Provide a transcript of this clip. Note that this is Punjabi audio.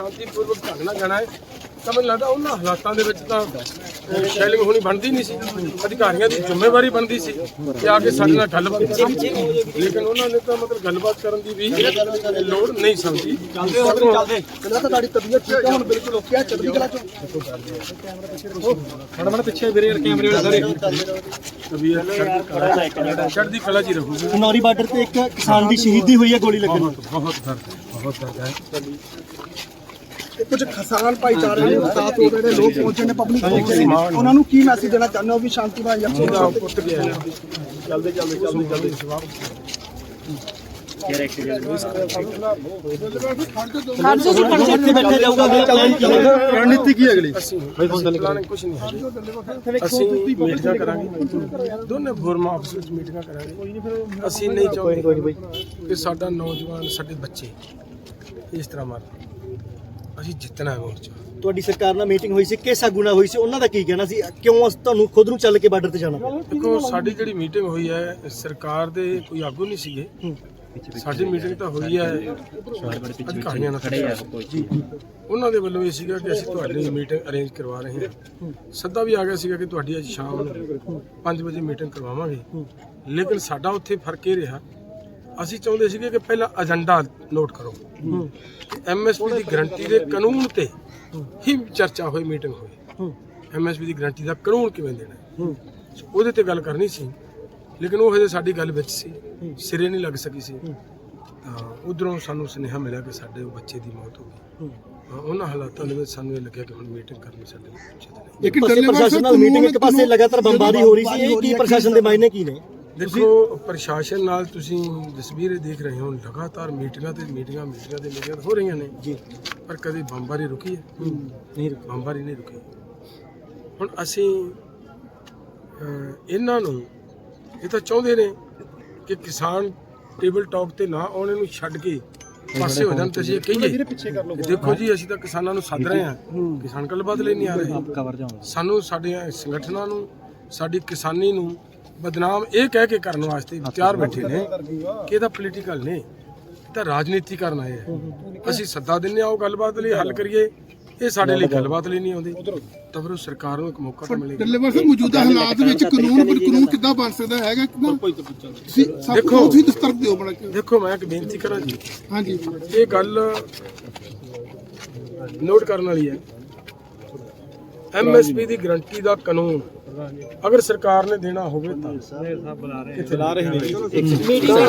ਸ਼ਾਂਤੀਪੂਰਵਕ ਢੰਗ ਨਾਲ ਜਾਣਾ ਹੈ। ਤਾਂ ਮੈਨੂੰ ਲੱਗਦਾ ਉਹਨਾਂ ਹਾਲਾਤਾਂ ਦੇ ਵਿੱਚ ਤਾਂ ਸ਼ੈਲਿੰਗ ਹੋਣੀ ਬਣਦੀ ਨਹੀਂ ਸੀ। ਅਧਿਕਾਰੀਆਂ ਦੀ ਜ਼ਿੰਮੇਵਾਰੀ ਬਣਦੀ ਸੀ ਕਿ ਆ ਕੇ ਸਾਡੇ ਨਾਲ ਗੱਲਬਾਤ ਕਰਨ ਲੇਕਿਨ ਉਹਨਾਂ ਨੇ ਤਾਂ ਮਤਲਬ ਗੱਲਬਾਤ ਕਰਨ ਦੀ ਵੀ ਲੋੜ ਨਹੀਂ ਸਮਝੀ। ਚੱਲਦੇ ਹੋ ਚੱਲਦੇ। ਕਹਿੰਦਾ ਤਾਂ ਤੁਹਾਡੀ ਤਬੀਅਤ ਠੀਕ ਹੈ ਹੁਣ ਬਿਲਕੁਲ ਓਕੇ ਹੈ ਚੜ੍ਹਦੀ ਕਲਾ ਚੋਂ। ਮੜਾ ਪਿੱਛੇ ਵੀਰੇ ਕੈਮਰੇ ਵਾਲੇ ਸਾਰੇ। ਤਬੀਅਤ ਚੜ੍ਹਦੀ ਕਲਾ ਜੀ ਰਹੂਗੀ। ਨੌਰੀ ਬਾਰਡਰ ਤੇ ਇੱਕ ਕਿਸਾਨ ਦੀ ਸ਼ਹੀਦੀ ਹੋਈ ਹੈ ਗੋਲੀ ਲੱਗਣ। ਬਹੁਤ ਬਹੁਤ ਦਰਦ ਹੈ। ਕੁਝ ਕਿਸਾਨ ਭਾਈਚਾਰੇ ਦੇ ਸਾਥ ਹੋ ਰਹੇ ਨੇ ਲੋਕ ਪਹੁੰਚੇ ਨੇ ਪਬਲਿਕ ਪਹੁੰਚੇ ਨੇ। ਉਹਨਾਂ ਨੂੰ ਕੀ ਮੈਸੇਜ ਦੇਣਾ ਚਾਹੁੰਦੇ ਹੋ ਵੀ ਸ਼ਾਂਤੀ ਭਾਈ ਉਹਦਾ ਪੁੱਤ ਗਿਆ ਹੈ। ਚੱਲਦੇ ਚੱਲਦੇ ਚੱਲਦੇ ਚੱਲਦੇ। ਜਵਾਬ ਇੱਥੇ ਬੈਠੇ ਜਾਊਗਾ? ਰਣਨੀਤੀ ਕੀ ਅਗਲੀ? ਕੁਝ ਨਹੀਂ ਅਸੀਂ ਮੀਟਿੰਗਾਂ ਕਰਾਂਗੇ। ਦੋਨੇ ਫੋਰਮਾਂ ਆਪਸ ਵਿੱਚ ਮੀਟਿੰਗਾਂ ਕਰਾਂਗੇ। ਅਸੀਂ ਨਹੀਂ ਚਾਹੁੰਦੇ ਕਿ ਸਾਡਾ ਨੌਜਵਾਨ ਸਾਡੇ ਬੱਚੇ ਇਸ ਤਰ੍ਹਾਂ ਮਰ ਅਸੀਂ ਜਿੱਤਣਾ ਹੈ ਮੋਰਚਾ। ਤੁਹਾਡੀ ਸਰਕਾਰ ਨਾਲ ਮੀਟਿੰਗ ਹੋਈ ਸੀ ਕਿਸ ਆਗੂ ਨਾਲ ਹੋਈ ਸੀ ਉਹਨਾਂ ਦਾ ਕੀ ਕਹਿਣਾ ਸੀ ਕਿਉਂ ਅਸ- ਤੁਹਾਨੂੰ ਖੁਦ ਨੂੰ ਚੱਲ ਕੇ ਬਾਰਡਰ ਤੇ ਜਾਣਾ ਪਿਆ? ਦੇਖੋ ਸਾਡੀ ਜਿਹੜੀ ਮੀਟਿੰਗ ਹੋਈ ਹੈ ਸਰਕਾਰ ਦੇ ਕੋਈ ਆਗੂ ਨਹੀਂ ਸੀਗੇ। ਸਾਡੀ ਮੀਟਿੰਗ ਤਾਂ ਹੋਈ ਹੈ ਅਧਿਕਾਰੀਆਂ ਨਾਲ। ਖੜੇ ਆ ਉਹਨਾਂ ਦੇ ਵੱਲੋਂ ਇਹ ਸੀਗਾ ਕਿ ਅਸੀਂ ਤੁਹਾਡੇ ਲਈ ਮੀਟਿੰਗ ਅਰੇਂਜ ਕਰਵਾ ਰਹੇ ਹਾਂ। ਸੱਦਾ ਵੀ ਆ ਗਿਆ ਸੀਗਾ ਕਿ ਤੁਹਾਡੀ ਅੱਜ ਸ਼ਾਮ ਨੂੰ 5 ਵਜੇ ਮੀਟਿੰਗ ਕਰਵਾਵਾਂਗੇ। ਲੇਕਿਨ ਸਾਡਾ ਉੱਥੇ ਫ਼ਰਕ ਇਹ ਰਿਹਾ ਅਸੀਂ ਚਾਹੁੰਦੇ ਸੀਗੇ ਕਿ ਪਹਿਲਾਂ ਏਜੰਡਾ ਨੋਟ ਕਰੋ। ਐਮਐਸਪੀ ਦੀ ਗਰੰਟੀ ਦੇ ਕਾਨੂੰਨ ਤੇ ਹੀ ਚਰਚਾ ਹੋਈ ਮੀਟਿੰਗ ਹੋਈ ਐਮਐਸਪੀ ਦੀ ਗਰੰਟੀ ਦਾ ਕਾਨੂੰਨ ਕਿਵੇਂ ਦੇਣਾ ਹੈ? ਉਹਦੇ ਤੇ ਗੱਲ ਕਰਨੀ ਸੀ। ਲੇਕਿਨ ਉਹ ਹਜੇ ਸਾਡੀ ਗੱਲ ਵਿੱਚ ਸੀ। ਸਿਰੇ ਨਹੀਂ ਲੱਗ ਸਕੀ ਸੀ। ਤਾਂ ਉਧਰੋਂ ਸਾਨੂੰ ਸੁਨੇਹਾ ਮਿਲਿਆ ਕਿ ਸਾਡੇ ਉਹ ਬੱਚੇ ਦੀ ਮੌਤ ਹੋ ਗਈ। ਉਹਨਾਂ ਹਾਲਾਤਾਂ ਦੇ ਵਿੱਚ ਸਾਨੂੰ ਇਹ ਲੱਗਿਆ ਕਿ ਹੁਣ ਮੀਟਿੰਗ ਕਰਨੀ ਸਾਡੇ ਲਈ ਉਚਿਤ ਨਹੀਂ। ਇੱਕ ਪਾਸੇ ਪ੍ਰਸ਼ਾਸਨ ਨਾਲ ਮੀਟਿੰਗ ਇੱਕ ਪਾਸੇ ਲਗਾਤਾਰ ਬੰਬਾਰੀ ਹੋ ਰਹੀ ਸੀ। ਇਹ ਕੀ ਪ੍ਰਸ਼ਾਸਨ ਦੇ ਮਾਇਨੇ ਕੀ ਨੇ? ਦੇਖੋ ਪ੍ਰਸ਼ਾਸਨ ਨਾਲ ਤੁਸੀਂ ਜਸਵੀਰ ਇਹ ਦੇਖ ਰਹੇ ਹੋ ਲਗਾਤਾਰ ਮੀਟਿੰਗਾਂ ਤੇ ਮੀਟਿੰਗਾਂ ਮੀਟਿੰਗਾਂ ਤੇ ਮੀਟਿੰਗਾਂ ਹੋ ਰਹੀਆਂ ਨੇ। ਜੀ। ਪਰ ਕਦੇ ਬੰਬਾਰੀ ਰੁਕੀ ਹੈ? ਨਹੀਂ ਰੁਕਿਆ। ਬੰਬਾਰੀ ਨਹੀਂ ਰੁਕੀ। ਹੁਣ ਅਸੀਂ ਇਹਨਾਂ ਨੂੰ ਇਹ ਤਾਂ ਚਾਹੁੰਦੇ ਨੇ ਕਿ ਕਿਸਾਨ ਟੇਬਲ ਟਾਕ ਤੇ ਨਾ ਆਉਣੇ ਨੂੰ ਛੱਡ ਕੇ ਪਾਸੇ ਹੋ ਜਾਣ ਤੇ ਅਸੀਂ ਇਹ ਕਹੀਏ। ਦੇਖੋ ਜੀ ਅਸੀਂ ਤਾਂ ਕਿਸਾਨਾਂ ਨੂੰ ਸੱਦ ਰਹੇ ਹਾਂ। ਕਿਸਾਨ ਗੱਲਬਾਤ ਲਈ ਨਹੀਂ ਆ ਰਹੇ। ਸਾਨੂੰ ਸਾਡੇ ਸੰਗਠਨਾਂ ਨੂੰ ਸਾਡੀ ਕਿਸਾਨੀ ਨੂੰ ਬਦਨਾਮ ਇਹ ਕਹਿ ਕੇ ਕਰਨ ਵਾਸਤੇ ਤਿਆਰ ਬੈਠੇ ਨੇ ਕਿ ਇਹਦਾ ਪੋਲੀਟੀਕਲ ਨੇ ਇਹ ਤਾਂ ਰਾਜਨੀਤੀ ਕਰਨ ਆਏ ਆ। ਅਸੀਂ ਸੱਦਾ ਦਿੰਨੇ ਆਓ ਗੱਲਬਾਤ ਲਈ ਹੱਲ ਕਰੀਏ। ਇਹ ਸਾਡੇ ਲਈ ਗੱਲਬਾਤ ਲਈ ਨਹੀਂ ਆਉਂਦੇ। ਤਾਂ ਫਿਰ ਉਹ ਸਰਕਾਰ ਨੂੰ ਇੱਕ ਮੌਕਾ ਤਾਂ ਮਿਲੇਗਾ। ਡੱਲੇਵਾਲ ਸਾਹਿਬ ਮੌਜੂਦਾ ਹਾਲਾਤ ਵਿੱਚ ਕਾਨੂੰਨ ਪਰ ਕਾਨੂੰਨ ਕਿੱਦਾਂ ਬਣ ਸਕਦਾ ਹੈਗਾ? ਕਿਦਾਂ। ਦੇਖੋ। ਤੁਸੀਂ ਦਸਤਰ ਦਿਓ ਬਣਾ ਕੇ ਦੇਖੋ ਮੈਂ ਇੱਕ ਬੇਨਤੀ ਕਰਾਂ ਜੀ। ਹਾਂਜੀ। ਇਹ ਗੱਲ ਨੋਟ ਕਰਨ ਵਾਲੀ ਹੈ। ਐਮਐਸਪੀ ਦੀ ਗਰੰਟੀ ਦਾ ਕਾਨੂੰਨ। ਅਗਰ ਸਰਕਾਰ ਨੇ ਦੇਣਾ ਹੋਵੇ ਤਾਂ। ਚਲਾ ਰਹੇ ਨੇ।